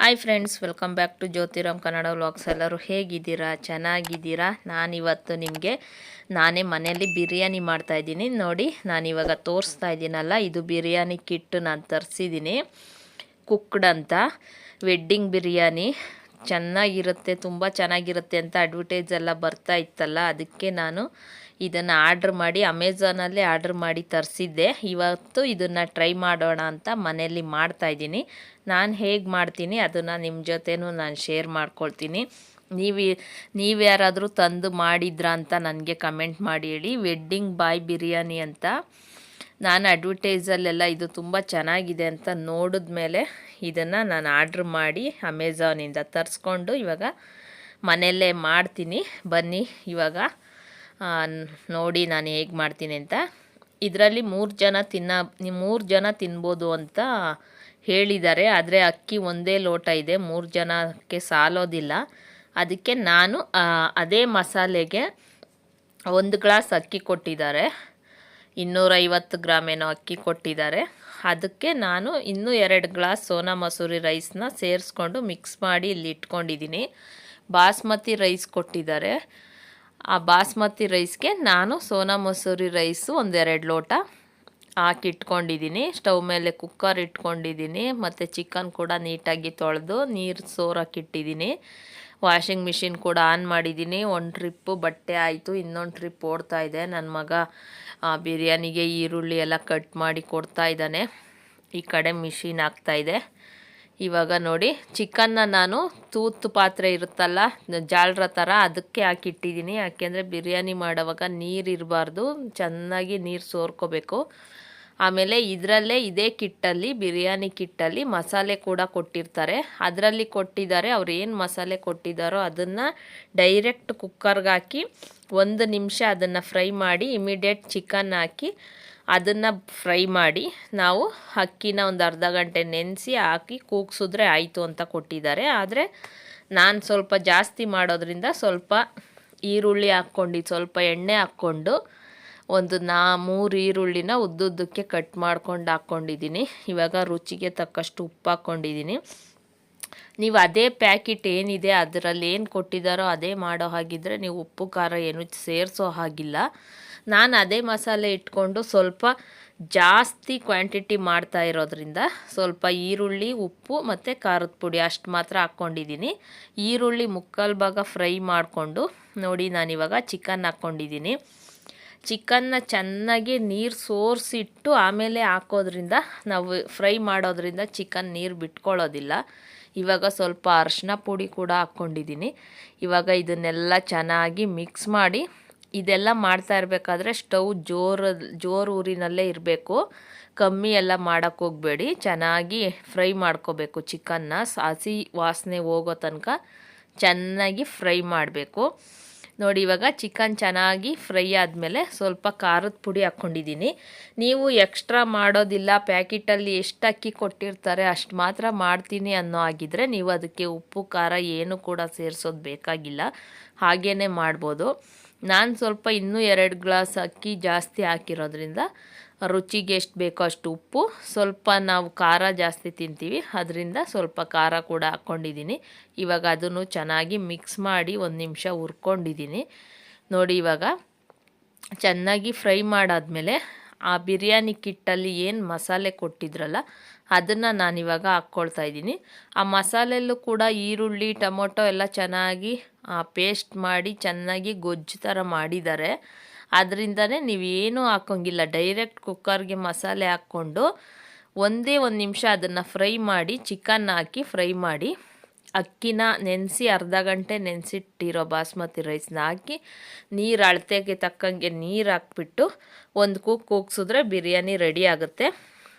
Hi friends welcome back to Jyotiram Kannada vlogs ಎಲ್ಲರೂ ಹೇಗಿದ್ದೀರಾ? ಚೆನ್ನಾಗಿದ್ದೀರಾ? ನಾನಿವತ್ತು ನಿಮಗೆ ನಾನೇ ಮನೆಯಲ್ಲಿ ಬಿರಿಯಾನಿ ಮಾಡ್ತಾಯಿದ್ದೀನಿ ನೋಡಿ, ನಾನಿವಾಗ ತೋರಿಸ್ತಾ ಇದ್ದೀನಲ್ಲ, ಇದು ಬಿರಿಯಾನಿ ಕಿಟ್ಟು ನಾನು ತರಿಸಿದ್ದೀನಿ. ಕುಕ್ಡ್ ಅಂತ. ವೆಡ್ಡಿಂಗ್ ಬಿರಿಯಾನಿ. ಚೆನ್ನಾಗಿರುತ್ತೆ, ತುಂಬ ಚೆನ್ನಾಗಿರುತ್ತೆ ಅಂತ ಅಡ್ವರ್ಟೈಸ್ ಎಲ್ಲ ಬರ್ತಾ ಇತ್ತಲ್ಲ, ಅದಕ್ಕೆ ನಾನು ಇದನ್ನು ಆರ್ಡ್ರ್ ಮಾಡಿ ಅಮೆಝಾನಲ್ಲಿ ಆರ್ಡ್ರ್ ಮಾಡಿ ತರಿಸಿದ್ದೆ. ಇವತ್ತು ಇದನ್ನು ಟ್ರೈ ಮಾಡೋಣ ಅಂತ ಮನೆಯಲ್ಲಿ ಮಾಡ್ತಾಯಿದ್ದೀನಿ ನಾನು ಹೇಗೆ ಮಾಡ್ತೀನಿ ಅದನ್ನು ನಿಮ್ಮ ಜೊತೆನೂ ನಾನು ಶೇರ್ ಮಾಡ್ಕೊಳ್ತೀನಿ. ನೀವು ನೀವು ಯಾರಾದರೂ ತಂದು ಮಾಡಿದ್ರಾ ಅಂತ ನನಗೆ ಕಮೆಂಟ್ ಮಾಡಿ ಹೇಳಿ. ವೆಡ್ಡಿಂಗ್ ಬಾಯ್ ಬಿರಿಯಾನಿ ಅಂತ ನಾನು ಅಡ್ವರ್ಟೈಸಲ್ಲೆಲ್ಲ ಇದು ತುಂಬ ಚೆನ್ನಾಗಿದೆ ಅಂತ ನೋಡಿದ ಮೇಲೆ ಇದನ್ನು ನಾನು ಆರ್ಡ್ರ್ ಮಾಡಿ ಅಮೆಝಾನಿಂದ ತರಿಸ್ಕೊಂಡು ಇವಾಗ ಮನೆಯಲ್ಲೇ ಮಾಡ್ತೀನಿ. ಬನ್ನಿ ಇವಾಗ ನೋಡಿ ನಾನು ಹೇಗೆ ಮಾಡ್ತೀನಿ ಅಂತ. ಇದರಲ್ಲಿ ಮೂರು ಜನ ತಿನ್ನ, ಮೂರು ಜನ ತಿನ್ಬೋದು ಅಂತ ಹೇಳಿದ್ದಾರೆ. ಆದರೆ ಅಕ್ಕಿ ಒಂದೇ ಲೋಟ ಇದೆ. ಮೂರು ಜನಕ್ಕೆ ಸಾಲೋದಿಲ್ಲ. ಅದಕ್ಕೆ ನಾನು ಅದೇ ಮಸಾಲೆಗೆ ಒಂದು ಗ್ಲಾಸ್ ಅಕ್ಕಿ ಕೊಟ್ಟಿದ್ದಾರೆ. ಇನ್ನೂರೈವತ್ತು ಗ್ರಾಮ್ ಏನೋ ಅಕ್ಕಿ ಕೊಟ್ಟಿದ್ದಾರೆ. ಅದಕ್ಕೆ ನಾನು ಇನ್ನೂ ಎರಡು ಗ್ಲಾಸ್ ಸೋನಾ ಮಸೂರಿ ರೈಸ್ನ ಸೇರಿಸ್ಕೊಂಡು ಮಿಕ್ಸ್ ಮಾಡಿ ಇಲ್ಲಿ ಇಟ್ಕೊಂಡಿದ್ದೀನಿ. ಬಾಸ್ಮತಿ ರೈಸ್ ಕೊಟ್ಟಿದ್ದಾರೆ. ಆ ಬಾಸ್ಮತಿ ರೈಸ್ಗೆ ನಾನು ಸೋನಾ ಮಸೂರಿ ರೈಸು ಒಂದೆರಡು ಲೋಟ ಹಾಕಿಟ್ಕೊಂಡಿದ್ದೀನಿ. ಸ್ಟವ್ ಮೇಲೆ ಕುಕ್ಕರ್ ಇಟ್ಕೊಂಡಿದ್ದೀನಿ. ಮತ್ತು ಚಿಕನ್ ಕೂಡ ನೀಟಾಗಿ ತೊಳೆದು ನೀರು ಸೋರಾಕಿಟ್ಟಿದ್ದೀನಿ ವಾಷಿಂಗ್ ಮಿಷಿನ್ ಕೂಡ ಆನ್ ಮಾಡಿದ್ದೀನಿ. ಒಂದು ಟ್ರಿಪ್ಪು ಬಟ್ಟೆ ಆಯಿತು, ಇನ್ನೊಂದು ಟ್ರಿಪ್ ಓಡ್ತಾ ಇದೆ. ನನ್ನ ಮಗ ಬಿರಿಯಾನಿಗೆ ಈರುಳ್ಳಿ ಎಲ್ಲ ಕಟ್ ಮಾಡಿ ಕೊಡ್ತಾ ಇದ್ದಾನೆ. ಈ ಕಡೆ ಮಿಷಿನ್ ಆಗ್ತಾಯಿದೆ ಇವಾಗ ನೋಡಿ, ಚಿಕನ್ನ ನಾನು ತೂತು ಪಾತ್ರೆ ಇರುತ್ತಲ್ಲ ಜಾಲ್ರ ಥರ ಅದಕ್ಕೆ ಹಾಕಿಟ್ಟಿದ್ದೀನಿ. ಯಾಕೆಂದರೆ ಬಿರಿಯಾನಿ ಮಾಡೋವಾಗ ನೀರು ಇರಬಾರ್ದು, ಚೆನ್ನಾಗಿ ನೀರು ಸೋರ್ಕೋಬೇಕು. ಆಮೇಲೆ ಇದರಲ್ಲೇ ಇದೇ ಕಿಟ್ಟಲ್ಲಿ, ಬಿರಿಯಾನಿ ಕಿಟ್ಟಲ್ಲಿ ಮಸಾಲೆ ಕೂಡ ಕೊಟ್ಟಿರ್ತಾರೆ. ಅದರಲ್ಲಿ ಕೊಟ್ಟಿದ್ದಾರೆ, ಅವ್ರು ಏನು ಮಸಾಲೆ ಕೊಟ್ಟಿದ್ದಾರೋ ಅದನ್ನು ಡೈರೆಕ್ಟ್ ಕುಕ್ಕರ್ಗೆ ಹಾಕಿ ಒಂದು ನಿಮಿಷ ಅದನ್ನು ಫ್ರೈ ಮಾಡಿ, ಇಮಿಡಿಯೇಟ್ ಚಿಕನ್ ಹಾಕಿ ಅದನ್ನು ಫ್ರೈ ಮಾಡಿ ನಾವು ಅಕ್ಕಿನ ಒಂದು ಅರ್ಧ ಗಂಟೆ ನೆನೆಸಿ ಹಾಕಿ ಕೂಗ್ಸಿದ್ರೆ ಆಯಿತು ಅಂತ ಕೊಟ್ಟಿದ್ದಾರೆ. ಆದರೆ ನಾನು ಸ್ವಲ್ಪ ಜಾಸ್ತಿ ಮಾಡೋದ್ರಿಂದ ಸ್ವಲ್ಪ ಈರುಳ್ಳಿ ಹಾಕ್ಕೊಂಡು, ಸ್ವಲ್ಪ ಎಣ್ಣೆ ಹಾಕ್ಕೊಂಡು ಒಂದು ನಾ ಮೂರು ಈರುಳ್ಳಿನ ಉದ್ದುದ್ದಕ್ಕೆ ಕಟ್ ಮಾಡ್ಕೊಂಡು ಹಾಕ್ಕೊಂಡಿದ್ದೀನಿ ಇವಾಗ ರುಚಿಗೆ ತಕ್ಕಷ್ಟು ಉಪ್ಪು ಹಾಕ್ಕೊಂಡಿದ್ದೀನಿ ನೀವು ಅದೇ ಪ್ಯಾಕೆಟ್ ಏನಿದೆ, ಅದರಲ್ಲಿ ಏನು ಕೊಟ್ಟಿದ್ದಾರೋ ಅದೇ ಮಾಡೋ ಹಾಗಿದ್ದರೆ ನೀವು ಉಪ್ಪು, ಖಾರ ಏನು ಸೇರಿಸೋ ಹಾಗಿಲ್ಲ. ನಾನು ಅದೇ ಮಸಾಲೆ ಇಟ್ಕೊಂಡು ಸ್ವಲ್ಪ ಜಾಸ್ತಿ ಕ್ವಾಂಟಿಟಿ ಮಾಡ್ತಾ ಇರೋದ್ರಿಂದ ಸ್ವಲ್ಪ ಈರುಳ್ಳಿ, ಉಪ್ಪು ಮತ್ತು ಖಾರದ ಪುಡಿ ಅಷ್ಟು ಮಾತ್ರ ಹಾಕ್ಕೊಂಡಿದ್ದೀನಿ. ಈರುಳ್ಳಿ ಮುಕ್ಕಲ್ ಭಾಗ ಫ್ರೈ ಮಾಡಿಕೊಂಡು ನೋಡಿ ನಾನಿವಾಗ ಚಿಕನ್ ಹಾಕ್ಕೊಂಡಿದ್ದೀನಿ. ಚಿಕನ್ನ ಚೆನ್ನಾಗಿ ನೀರು ಸೋರಿಸಿಟ್ಟು ಆಮೇಲೆ ಹಾಕೋದ್ರಿಂದ ನಾವು ಫ್ರೈ ಮಾಡೋದ್ರಿಂದ ಚಿಕನ್ ನೀರು ಬಿಟ್ಕೊಳ್ಳೋದಿಲ್ಲ. ಇವಾಗ ಸ್ವಲ್ಪ ಅರಶಿನ ಪುಡಿ ಕೂಡ ಹಾಕ್ಕೊಂಡಿದ್ದೀನಿ. ಇವಾಗ ಇದನ್ನೆಲ್ಲ ಚೆನ್ನಾಗಿ ಮಿಕ್ಸ್ ಮಾಡಿ ಇದೆಲ್ಲ ಮಾಡ್ತಾ ಇರಬೇಕಾದ್ರೆ ಸ್ಟವ್ ಜೋರು ಜೋರು ಊರಿನಲ್ಲೇ ಇರಬೇಕು. ಕಮ್ಮಿ ಎಲ್ಲ ಮಾಡೋಕ್ಕೆ ಹೋಗಬೇಡಿ. ಚೆನ್ನಾಗಿ ಫ್ರೈ ಮಾಡ್ಕೋಬೇಕು ಚಿಕನ್ನ. ಸಾಸಿ ವಾಸನೆ ಹೋಗೋ ತನಕ ಚೆನ್ನಾಗಿ ಫ್ರೈ ಮಾಡಬೇಕು. ನೋಡಿ, ಇವಾಗ ಚಿಕನ್ ಚೆನ್ನಾಗಿ ಫ್ರೈ ಆದಮೇಲೆ ಸ್ವಲ್ಪ ಖಾರದ ಪುಡಿ ಹಾಕ್ಕೊಂಡಿದ್ದೀನಿ. ನೀವು ಎಕ್ಸ್ಟ್ರಾ ಮಾಡೋದಿಲ್ಲ. ಪ್ಯಾಕೆಟಲ್ಲಿ ಎಷ್ಟು ಅಕ್ಕಿ ಕೊಟ್ಟಿರ್ತಾರೆ ಅಷ್ಟು ಮಾತ್ರ ಮಾಡ್ತೀನಿ ಅನ್ನೋ ಆಗಿದ್ದರೆ ನೀವು ಅದಕ್ಕೆ ಉಪ್ಪು, ಖಾರ ಏನು ಕೂಡ ಸೇರಿಸೋದು ಬೇಕಾಗಿಲ್ಲ. ಹಾಗೇ ಮಾಡ್ಬೋದು. ನಾನು ಸ್ವಲ್ಪ ಇನ್ನೂ ಎರಡು ಗ್ಲಾಸ್ ಅಕ್ಕಿ ಜಾಸ್ತಿ ಹಾಕಿರೋದ್ರಿಂದ ರುಚಿಗೆ ಎಷ್ಟು ಬೇಕೋ ಅಷ್ಟು ಉಪ್ಪು. ಸ್ವಲ್ಪ ನಾವು ಖಾರ ಜಾಸ್ತಿ ತಿಂತೀವಿ. ಅದರಿಂದ ಸ್ವಲ್ಪ ಖಾರ ಕೂಡ ಹಾಕ್ಕೊಂಡಿದ್ದೀನಿ ಇವಾಗ ಅದನ್ನು ಚೆನ್ನಾಗಿ ಮಿಕ್ಸ್ ಮಾಡಿ ಒಂದು ನಿಮಿಷ ಹುರ್ಕೊಂಡಿದ್ದೀನಿ. ನೋಡಿ ಇವಾಗ ಚೆನ್ನಾಗಿ ಫ್ರೈ ಮಾಡಾದಮೇಲೆ ಆ ಬಿರಿಯಾನಿ ಕಿಟ್ಟಲ್ಲಿ ಏನು ಮಸಾಲೆ ಕೊಟ್ಟಿದ್ರಲ್ಲ ಅದನ್ನು ನಾನಿವಾಗ ಹಾಕ್ಕೊಳ್ತಾ ಇದ್ದೀನಿ. ಆ ಮಸಾಲೆಯಲ್ಲೂ ಕೂಡ ಈರುಳ್ಳಿ, ಟೊಮೊಟೊ ಎಲ್ಲ ಚೆನ್ನಾಗಿ ಪೇಸ್ಟ್ ಮಾಡಿ ಚೆನ್ನಾಗಿ ಗೊಜ್ಜು ಥರ ಮಾಡಿದ್ದಾರೆ. ಅದರಿಂದನೇ ನೀವೇನೂ ಹಾಕೋಂಗಿಲ್ಲ ಡೈರೆಕ್ಟ್ ಕುಕ್ಕರ್ಗೆ ಮಸಾಲೆ ಹಾಕ್ಕೊಂಡು ಒಂದೇ ಒಂದು ನಿಮಿಷ ಅದನ್ನು ಫ್ರೈ ಮಾಡಿ ಚಿಕನ್ ಹಾಕಿ ಫ್ರೈ ಮಾಡಿ, ಅಕ್ಕಿನ ನೆನೆಸಿ, ಅರ್ಧ ಗಂಟೆ ನೆನೆಸಿಟ್ಟಿರೋ ಬಾಸ್ಮತಿ ರೈಸ್ನ ಹಾಕಿ, ನೀರು ಅಳತೆಗೆ ತಕ್ಕಂಗೆ ನೀರು ಹಾಕ್ಬಿಟ್ಟು ಒಂದು ಕುಕ್ ಕೂಗ್ಸಿದ್ರೆ ಬಿರಿಯಾನಿ ರೆಡಿ ಆಗುತ್ತೆ.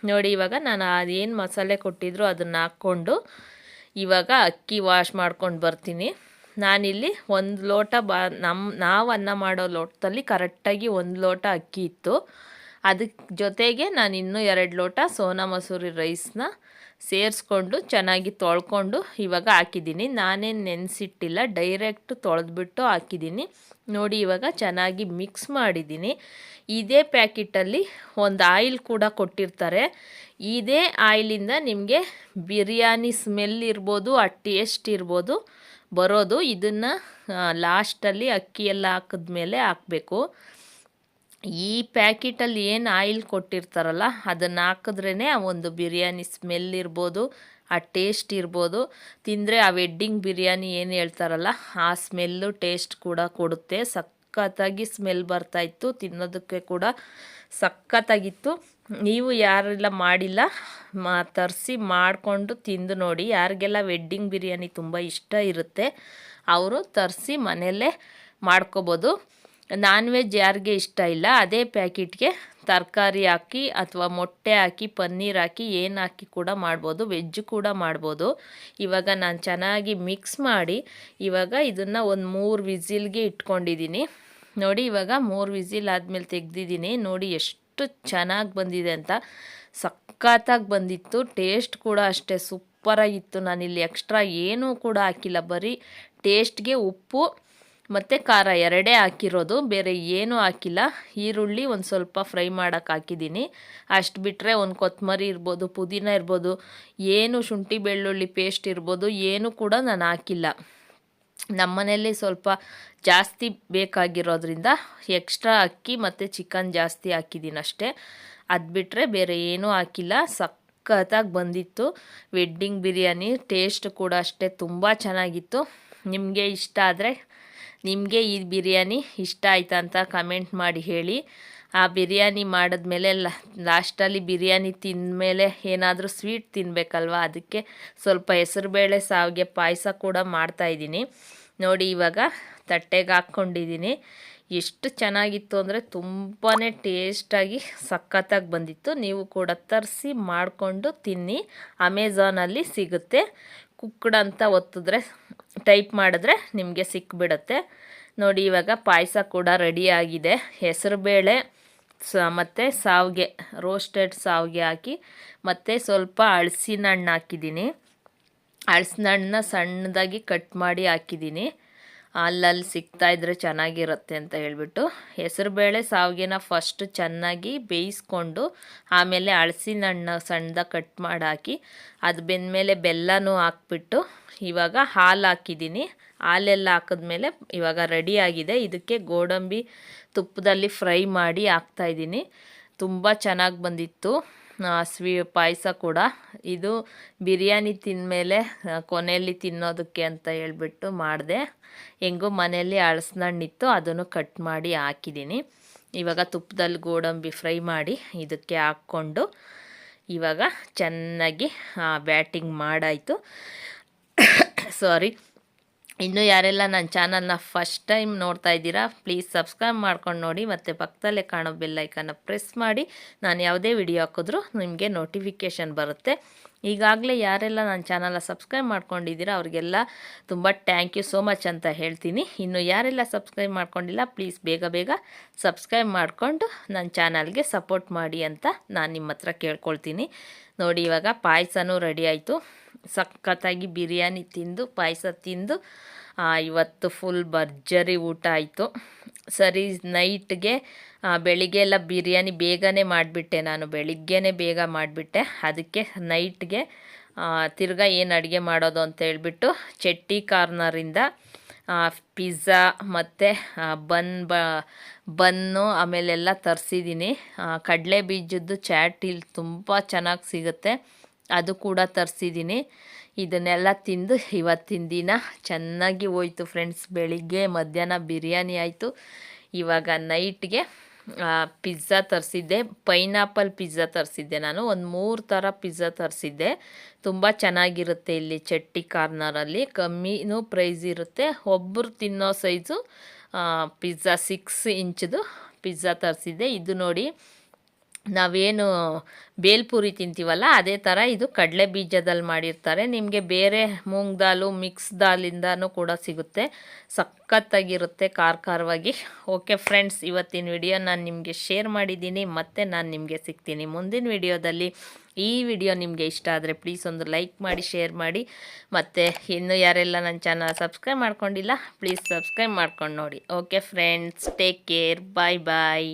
ನೋಡಿ, ಇವಾಗ ನಾನು ಅದೇನು ಮಸಾಲೆ ಕೊಟ್ಟಿದ್ರು ಅದನ್ನು ಹಾಕ್ಕೊಂಡು ಇವಾಗ ಅಕ್ಕಿ ವಾಶ್ ಮಾಡ್ಕೊಂಡು ಬರ್ತೀನಿ. ನಾನಿಲ್ಲಿ ಒಂದು ಲೋಟ ಬಾ ನಮ್ಮ ನಾವು ಅನ್ನ ಮಾಡೋ ಲೋಟದಲ್ಲಿ ಕರೆಕ್ಟಾಗಿ ಒಂದು ಲೋಟ ಅಕ್ಕಿ ಇತ್ತು. ಅದಕ್ಕೆ ಜೊತೆಗೆ ನಾನು ಇನ್ನೂ ಎರಡು ಲೋಟ ಸೋನಾ ಮಸೂರಿ ರೈಸ್ನ ಸೇರಿಸ್ಕೊಂಡು ಚೆನ್ನಾಗಿ ತೊಳ್ಕೊಂಡು ಇವಾಗ ಹಾಕಿದ್ದೀನಿ. ನಾನೇನು ನೆನೆಸಿಟ್ಟಿಲ್ಲ, ಡೈರೆಕ್ಟ್ ತೊಳೆದ್ಬಿಟ್ಟು ಹಾಕಿದ್ದೀನಿ. ನೋಡಿ ಇವಾಗ ಚೆನ್ನಾಗಿ ಮಿಕ್ಸ್ ಮಾಡಿದ್ದೀನಿ. ಇದೇ ಪ್ಯಾಕೆಟಲ್ಲಿ ಒಂದು ಆಯಿಲ್ ಕೂಡ ಕೊಟ್ಟಿರ್ತಾರೆ. ಇದೇ ಆಯಿಲಿಂದ ನಿಮಗೆ ಬಿರಿಯಾನಿ ಸ್ಮೆಲ್ ಇರ್ಬೋದು, ಆ ಟೇಸ್ಟ್ ಇರ್ಬೋದು, ಬರೋದು. ಇದನ್ನು ಲಾಸ್ಟಲ್ಲಿ ಅಕ್ಕಿ ಎಲ್ಲ ಹಾಕಿದ್ಮೇಲೆ ಹಾಕಬೇಕು. ಈ ಪ್ಯಾಕೆಟಲ್ಲಿ ಏನು ಆಯಿಲ್ ಕೊಟ್ಟಿರ್ತಾರಲ್ಲ, ಅದನ್ನು ಹಾಕಿದ್ರೇ ಆ ಒಂದು ಬಿರಿಯಾನಿ ಸ್ಮೆಲ್ ಇರ್ಬೋದು, ಆ ಟೇಸ್ಟ್ ಇರ್ಬೋದು. ತಿಂದರೆ ಆ ವೆಡ್ಡಿಂಗ್ ಬಿರಿಯಾನಿ ಏನು ಹೇಳ್ತಾರಲ್ಲ, ಆ ಸ್ಮೆಲ್ಲು ಟೇಸ್ಟ್ ಕೂಡ ಕೊಡುತ್ತೆ. ಸಖತ್ತಾಗಿ ಸ್ಮೆಲ್ ಬರ್ತಾಯಿತ್ತು ತಿನ್ನೋದಕ್ಕೆ ಕೂಡ ಸಖತ್ತಾಗಿತ್ತು. ನೀವು ಯಾರೆಲ್ಲ ಮಾಡಿಲ್ಲ, ಮಾ, ತರಿಸಿ ಮಾಡಿಕೊಂಡು ತಿಂದು ನೋಡಿ. ಯಾರಿಗೆಲ್ಲ ವೆಡ್ಡಿಂಗ್ ಬಿರಿಯಾನಿ ತುಂಬ ಇಷ್ಟ ಇರುತ್ತೆ, ಅವರು ತರಿಸಿ ಮನೆಯಲ್ಲೇ ಮಾಡ್ಕೋಬೋದು. ನಾನ್ ವೆಜ್ ಯಾರಿಗೆ ಇಷ್ಟ ಇಲ್ಲ, ಅದೇ ಪ್ಯಾಕೆಟ್ಗೆ ತರಕಾರಿ ಹಾಕಿ ಅಥವಾ ಮೊಟ್ಟೆ ಹಾಕಿ, ಪನ್ನೀರ್ ಹಾಕಿ, ಏನು ಹಾಕಿ ಕೂಡ ಮಾಡ್ಬೋದು ವೆಜ್ ಕೂಡ ಮಾಡ್ಬೋದು. ಇವಾಗ ನಾನು ಚೆನ್ನಾಗಿ ಮಿಕ್ಸ್ ಮಾಡಿ ಇವಾಗ ಇದನ್ನು ಒಂದು ಮೂರು ವಿಸಿಲ್ಗೆ ಇಟ್ಕೊಂಡಿದ್ದೀನಿ ನೋಡಿ ಇವಾಗ ಮೂರು ವಿಸಿಲ್ ಆದಮೇಲೆ ತೆಗ್ದಿದ್ದೀನಿ ನೋಡಿ ಎಷ್ಟು ಚೆನ್ನಾಗಿ ಬಂದಿದೆ ಅಂತ. ಸಖತ್ತಾಗಿ ಬಂದಿತ್ತು. ಟೇಸ್ಟ್ ಕೂಡ ಅಷ್ಟೇ ಸೂಪರಾಗಿತ್ತು. ನಾನಿಲ್ಲಿ ಎಕ್ಸ್ಟ್ರಾ ಏನೂ ಕೂಡ ಹಾಕಿಲ್ಲ. ಬರೀ ಟೇಸ್ಟ್ಗೆ ಉಪ್ಪು ಮತ್ತು ಖಾರ ಎರಡೇ ಹಾಕಿರೋದು, ಬೇರೆ ಏನೂ ಹಾಕಿಲ್ಲ. ಈರುಳ್ಳಿ ಒಂದು ಸ್ವಲ್ಪ ಫ್ರೈ ಮಾಡೋಕೆ ಹಾಕಿದ್ದೀನಿ. ಅಷ್ಟು ಬಿಟ್ಟರೆ ಒಂದು ಕೊತ್ತಂಬರಿ ಇರ್ಬೋದು, ಪುದೀನ ಇರ್ಬೋದು, ಏನು ಶುಂಠಿ ಬೆಳ್ಳುಳ್ಳಿ ಪೇಸ್ಟ್ ಇರ್ಬೋದು, ಏನೂ ಕೂಡ ನಾನು ಹಾಕಿಲ್ಲ. ನಮ್ಮನೇಲಿ ಸ್ವಲ್ಪ ಜಾಸ್ತಿ ಬೇಕಾಗಿರೋದ್ರಿಂದ ಎಕ್ಸ್ಟ್ರಾ ಅಕ್ಕಿ ಮತ್ತು ಚಿಕನ್ ಜಾಸ್ತಿ ಹಾಕಿದ್ದೀನಿ ಅಷ್ಟೇ. ಅದು ಬಿಟ್ಟರೆ ಬೇರೆ ಏನೂ ಹಾಕಿಲ್ಲ. ಸಖತ್ತಾಗಿ ಬಂದಿತ್ತು. ವೆಡ್ಡಿಂಗ್ ಬಿರಿಯಾನಿ ಟೇಸ್ಟ್ ಕೂಡ ಅಷ್ಟೇ ತುಂಬ ಚೆನ್ನಾಗಿತ್ತು. ನಿಮಗೆ ಇಷ್ಟ ಆದರೆ ನಿಮಗೆ ಈ ಬಿರಿಯಾನಿ ಇಷ್ಟ ಆಯ್ತಾ ಅಂತ ಕಮೆಂಟ್ ಮಾಡಿ ಹೇಳಿ. ಆ ಬಿರಿಯಾನಿ ಮಾಡಿದ್ಮೇಲೆ ಲಾಸ್ಟಲ್ಲಿ ಬಿರಿಯಾನಿ ತಿಂದಮೇಲೆ ಏನಾದರೂ ಸ್ವೀಟ್ ತಿನ್ನಬೇಕಲ್ವ ಅದಕ್ಕೆ ಸ್ವಲ್ಪ ಹೆಸರುಬೇಳೆ ಸಾವಿಗೆ ಪಾಯಸ ಕೂಡ ಮಾಡ್ತಾಯಿದ್ದೀನಿ ನೋಡಿ ಇವಾಗ ತಟ್ಟೆಗೆ ಹಾಕ್ಕೊಂಡಿದ್ದೀನಿ. ಎಷ್ಟು ಚೆನ್ನಾಗಿತ್ತು ಅಂದರೆ ತುಂಬಾ ಟೇಸ್ಟಾಗಿ ಸಖತ್ತಾಗಿ ಬಂದಿತ್ತು. ನೀವು ಕೂಡ ತರಿಸಿ ಮಾಡಿಕೊಂಡು ತಿನ್ನಿ. ಅಮೆಝಾನಲ್ಲಿ ಸಿಗುತ್ತೆ. ಕುಕ್ಕಡ್ ಅಂತ ಒತ್ತಿದ್ರೆ ಟೈಪ್ ಮಾಡಿದ್ರೆ ನಿಮಗೆ ಸಿಕ್ಬಿಡುತ್ತೆ. ನೋಡಿ, ಇವಾಗ ಪಾಯಸ ಕೂಡ ರೆಡಿಯಾಗಿದೆ ಹೆಸರುಬೇಳೆ ಸ, ಮತ್ತು ಸಾವಿಗೆ ರೋಸ್ಟೆಡ್ ಸಾವಿಗೆ ಹಾಕಿ, ಮತ್ತು ಸ್ವಲ್ಪ ಹಳಸಿನ ಹಣ್ಣು ಹಾಕಿದ್ದೀನಿ. ಹಳಸಿನ ಹಣ್ಣನ್ನ ಸಣ್ಣದಾಗಿ ಕಟ್ ಮಾಡಿ ಹಾಕಿದ್ದೀನಿ. ಅಲ್ಲಲ್ಲಿ ಸಿಗ್ತಾಯಿದ್ರೆ ಚೆನ್ನಾಗಿರುತ್ತೆ ಅಂತ ಹೇಳಿಬಿಟ್ಟು. ಹೆಸರುಬೇಳೆ ಸಾವಿಗೆನ ಫಸ್ಟ್ ಚೆನ್ನಾಗಿ ಬೇಯಿಸ್ಕೊಂಡು, ಆಮೇಲೆ ಹಳಸಿನ ಹಣ್ಣು ಸಣ್ಣದಾಗಿ ಕಟ್ ಮಾಡಿ ಹಾಕಿ, ಅದು ಬೆಂದಮೇಲೆ ಬೆಲ್ಲನೂ ಹಾಕ್ಬಿಟ್ಟು ಇವಾಗ ಹಾಲು ಹಾಕಿದ್ದೀನಿ. ಹಾಲೆಲ್ಲ ಹಾಕಿದ್ಮೇಲೆ ಇವಾಗ ರೆಡಿ ಆಗಿದೆ. ಇದಕ್ಕೆ ಗೋಡಂಬಿ ತುಪ್ಪದಲ್ಲಿ ಫ್ರೈ ಮಾಡಿ ಹಾಕ್ತಾಯಿದ್ದೀನಿ ತುಂಬ ಚೆನ್ನಾಗಿ ಬಂದಿತ್ತು. ಸ್ವೀ, ಪಾಯಸ ಕೂಡ. ಇದು ಬಿರಿಯಾನಿ ತಿಂದಮೇಲೆ ಕೊನೆಯಲ್ಲಿ ತಿನ್ನೋದಕ್ಕೆ ಅಂತ ಹೇಳ್ಬಿಟ್ಟು ಮಾಡಿದೆ. ಹೆಂಗೂ ಮನೆಯಲ್ಲಿ ಅಳಸ್ನಣ್ಣಿತ್ತು, ಅದನ್ನು ಕಟ್ ಮಾಡಿ ಹಾಕಿದ್ದೀನಿ. ಇವಾಗ ತುಪ್ಪದಲ್ಲಿ ಗೋಡಂಬಿ ಫ್ರೈ ಮಾಡಿ ಇದಕ್ಕೆ ಹಾಕ್ಕೊಂಡು ಇವಾಗ ಚೆನ್ನಾಗಿ ಬ್ಯಾಟಿಂಗ್ ಮಾಡಾಯಿತು. ಸಾರಿ ಇನ್ನು ಯಾರೆಲ್ಲ ನನ್ನ ಚಾನಲ್ನ ಫಸ್ಟ್ ಟೈಮ್ ನೋಡ್ತಾ ಇದ್ದೀರಾ ಪ್ಲೀಸ್ ಸಬ್ಸ್ಕ್ರೈಬ್ ಮಾಡ್ಕೊಂಡು ನೋಡಿ. ಮತ್ತು ಪಕ್ಕದಲ್ಲೇ ಕಾಣೋ ಬೆಲ್ಲೈಕನ್ನು ಪ್ರೆಸ್ ಮಾಡಿ. ನಾನು ಯಾವುದೇ ವಿಡಿಯೋ ಹಾಕಿದ್ರು ನಿಮಗೆ ನೋಟಿಫಿಕೇಷನ್ ಬರುತ್ತೆ. ಈಗಾಗಲೇ ಯಾರೆಲ್ಲ ನನ್ನ ಚಾನಲ್ನ ಸಬ್ಸ್ಕ್ರೈಬ್ ಮಾಡ್ಕೊಂಡಿದ್ದೀರಾ ಅವರಿಗೆಲ್ಲ ತುಂಬ ಥ್ಯಾಂಕ್ ಯು ಸೋ ಮಚ್ ಅಂತ ಹೇಳ್ತೀನಿ. ಇನ್ನು ಯಾರೆಲ್ಲ ಸಬ್ಸ್ಕ್ರೈಬ್ ಮಾಡ್ಕೊಂಡಿಲ್ಲ ಪ್ಲೀಸ್ ಬೇಗ ಬೇಗ ಸಬ್ಸ್ಕ್ರೈಬ್ ಮಾಡಿಕೊಂಡು ನನ್ನ ಚಾನಲ್ಗೆ ಸಪೋರ್ಟ್ ಮಾಡಿ ಅಂತ ನಾನು ನಿಮ್ಮ ಹತ್ರ ಕೇಳ್ಕೊಳ್ತೀನಿ. ನೋಡಿ, ಇವಾಗ ಪಾಯಸನೂ ರೆಡಿ ಆಯಿತು. ಸಖತ್ತಾಗಿ ಬಿರಿಯಾನಿ ತಿಂದು, ಪಾಯಸ ತಿಂದು ಇವತ್ತು ಫುಲ್ ಭರ್ಜರಿ ಊಟ ಆಯಿತು. ಸರಿ, ನೈಟ್ಗೆ ಬೆಳಿಗ್ಗೆ ಎಲ್ಲ ಬಿರಿಯಾನಿ ಬೇಗನೆ ಮಾಡಿಬಿಟ್ಟೆ ನಾನು. ಬೆಳಿಗ್ಗೆನೇ ಬೇಗ ಮಾಡಿಬಿಟ್ಟೆ. ಅದಕ್ಕೆ ನೈಟ್ಗೆ ತಿರ್ಗಾ ಏನು ಅಡುಗೆ ಮಾಡೋದು ಅಂತ ಹೇಳ್ಬಿಟ್ಟು ಚಟ್ಟಿ ಕಾರ್ನರಿಂದ ಪಿಜ್ಜಾ ಮತ್ತು ಬನ್, ಬ, ಬನ್ನು ಆಮೇಲೆಲ್ಲ ತರಿಸಿದ್ದೀನಿ. ಕಡಲೆ ಬೀಜದ್ದು ಚಾಟ್ ಇಲ್ಲಿ ತುಂಬ ಚೆನ್ನಾಗಿ ಸಿಗುತ್ತೆ. ಅದು ಕೂಡ ತರಿಸಿದ್ದೀನಿ ಇದನ್ನೆಲ್ಲ ತಿಂದು ಇವತ್ತಿನ ದಿನ ಚೆನ್ನಾಗಿ ಹೋಯ್ತು ಫ್ರೆಂಡ್ಸ್. ಬೆಳಿಗ್ಗೆ ಮಧ್ಯಾಹ್ನ ಬಿರಿಯಾನಿ ಆಯಿತು. ಇವಾಗ ನೈಟ್ಗೆ ಪಿಜ್ಜಾ ತರಿಸಿದ್ದೆ. ಪೈನಾಪಲ್ ಪಿಜ್ಜಾ ತರಿಸಿದ್ದೆ ನಾನು. ಒಂದು ಮೂರು ಥರ ಪಿಜ್ಜಾ ತರಿಸಿದ್ದೆ. ತುಂಬ ಚೆನ್ನಾಗಿರುತ್ತೆ ಇಲ್ಲಿ ಚಟ್ಟಿ ಕಾರ್ನರಲ್ಲಿ. ಕಮ್ಮಿನೂ ಪ್ರೈಸ್ ಇರುತ್ತೆ. ಒಬ್ಬರು ತಿನ್ನೋ ಸೈಜು ಪಿಜ್ಜಾ ಸಿಕ್ಸ್ ಇಂಚ್ದು ಪಿಜ್ಜಾ ತರಿಸಿದ್ದೆ. ಇದು ನೋಡಿ ನಾವೇನು ಬೇಲ್ಪುರಿ ತಿಂತೀವಲ್ಲ, ಅದೇ ಥರ ಇದು ಕಡಲೆ ಬೀಜದಲ್ಲಿ ಮಾಡಿರ್ತಾರೆ. ನಿಮಗೆ ಬೇರೆ ಮೂಂಗ್ ದಾಲು, ಮಿಕ್ಸ್ ದಾಲಿಂದನೂ ಕೂಡ ಸಿಗುತ್ತೆ. ಸಖತ್ತಾಗಿರುತ್ತೆ ಖಾರ ಖಾರವಾಗಿ ಓಕೆ ಫ್ರೆಂಡ್ಸ್, ಇವತ್ತಿನ ವಿಡಿಯೋ ನಾನು ನಿಮಗೆ ಶೇರ್ ಮಾಡಿದ್ದೀನಿ. ಮತ್ತು ನಾನು ನಿಮಗೆ ಸಿಗ್ತೀನಿ ಮುಂದಿನ ವಿಡಿಯೋದಲ್ಲಿ. ಈ ವಿಡಿಯೋ ನಿಮಗೆ ಇಷ್ಟ ಆದರೆ ಪ್ಲೀಸ್ ಒಂದು ಲೈಕ್ ಮಾಡಿ, ಶೇರ್ ಮಾಡಿ. ಮತ್ತು ಇನ್ನು ಯಾರೆಲ್ಲ ನನ್ನ ಚಾನಲ್ ಸಬ್ಸ್ಕ್ರೈಬ್ ಮಾಡ್ಕೊಂಡಿಲ್ಲ, ಪ್ಲೀಸ್ ಸಬ್ಸ್ಕ್ರೈಬ್ ಮಾಡ್ಕೊಂಡು ನೋಡಿ. Okay friends, take care, bye bye.